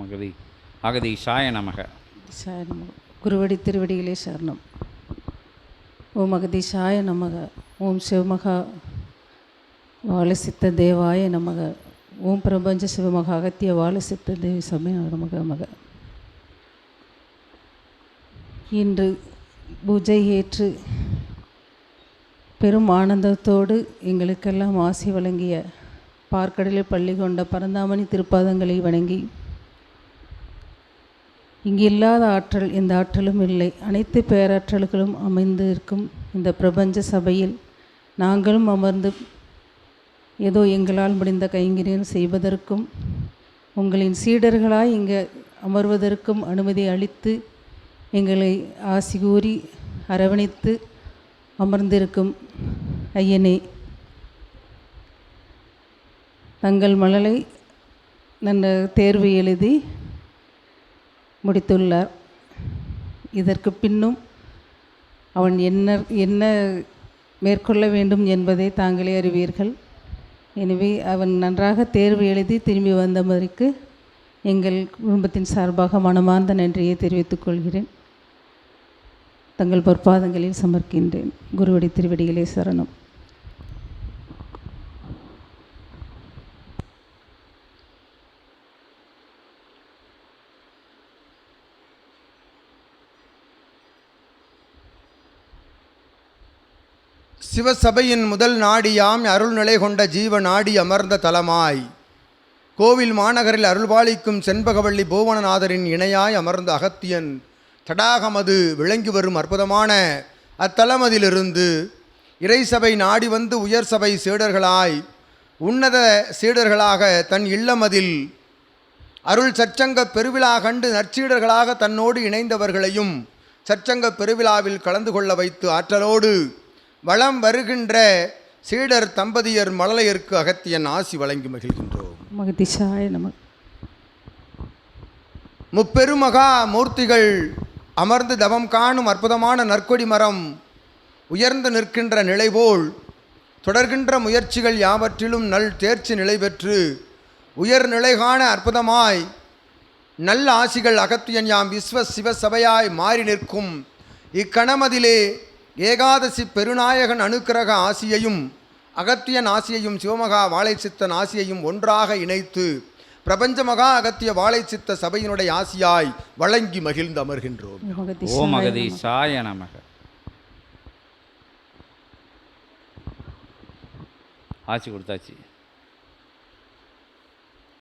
அகதி. அகதி அகதீஷாய நமக. சாய நமக. குருவடி திருவடிகளே சரணம். ஓம் அகதி சாய நமக. ஓம் சிவமகா வாழசித்த தேவாய நமக. ஓம் பிரபஞ்ச சிவமக அகத்திய வாழசித்த தேவி சமய நமக மக இன்று பூஜை ஏற்று பெரும் ஆனந்தத்தோடு எங்களுக்கெல்லாம் ஆசி வழங்கிய பார்க்கடலில் பள்ளி கொண்ட பரந்தாமணி திருப்பாதங்களை வணங்கி இங்கு இல்லாத ஆற்றல் இந்த ஆற்றலும் இல்லை. அனைத்து பேராற்றல்களும் அமைந்து இருக்கும் இந்த பிரபஞ்ச சபையில். நாங்களும் அமர்ந்து ஏதோ எங்களால் முடிந்த கைங்கரியம் செய்வதற்கும் உங்களின் சீடர்களாய் இங்கே அமர்வதற்கும் அனுமதி அளித்து எங்களை ஆசி கூறி அரவணைத்து அமர்ந்திருக்கும் ஐயனே. தங்கள் மழலை நல்ல தேர்வு எழுதி முடித்துள்ளார் இதற்கு பின்னும் அவன் என்ன என்ன மேற்கொள்ள வேண்டும் என்பதை தாங்களே அறிவீர்கள். எனவே அவன் நன்றாக தேர்வு எழுதி திரும்பி வந்தவருக்கு எங்கள் குடும்பத்தின் சார்பாக மனமார்ந்த நன்றியை தெரிவித்துக் கொள்கிறேன். தங்கள் பொற்பாதங்களில் சமர்க்கின்றேன். குருவடி திருவடிகளே சரணம். சிவசபையின் முதல் நாடியாம் அருள்நிலை கொண்ட ஜீவ நாடி அமர்ந்த தலமாய். கோவில் மாநகரில் அருள்பாலிக்கும் செண்பகவள்ளி பூவனநாதரின் இணையாய் அமர்ந்த அகத்தியன் தடாகமது விளங்கி வரும் அற்புதமான அத்தலமதிலிருந்து இறைசபை நாடி வந்து உயர் சபை சீடர்களாய் உன்னத சீடர்களாக தன் இல்லமதில் அருள் சற்சங்க பெருவிழா கண்டு நற்சீடர்களாக தன்னோடு இணைந்தவர்களையும் சற்சங்க பெருவிழாவில் கலந்து கொள்ள வைத்து ஆற்றலோடு வளம் வருகின்ற சீடர் தம்பதியர் மழலையருக்கு அகத்தியன் ஆசி வழங்கி மகிழ்கின்றோம். மகதிஷாய நம. முப்பெருமகா மூர்த்திகள் அமர்ந்து தவம் காணும் அற்புதமான நற்கொடி மரம் உயர்ந்து நிற்கின்ற நிலைபோல் தொடர்கின்ற முயற்சிகள் யாவற்றிலும் நல் தேர்ச்சி நிலை பெற்று உயர் நிலை காண அற்புதமாய் நல்ல ஆசிகள் அகத்தியன் யாம் விஸ்வ சிவ சபையாய் மாறி நிற்கும். இக்கணமதிலே ஏகாதசி பெருநாயகன் அனுக்கிரக ஆசியையும் அகத்தியன் ஆசியையும் சிவமகா வாழைச்சித்தன் ஆசியையும் ஒன்றாக இணைத்து பிரபஞ்ச மகா அகத்திய வாழைச்சித்த சபையினுடைய ஆசியாய் வழங்கி மகிழ்ந்து அமர்கின்றோம். ஓம் அகதீஷாய நமக. ஆட்சி கொடுத்தாச்சு.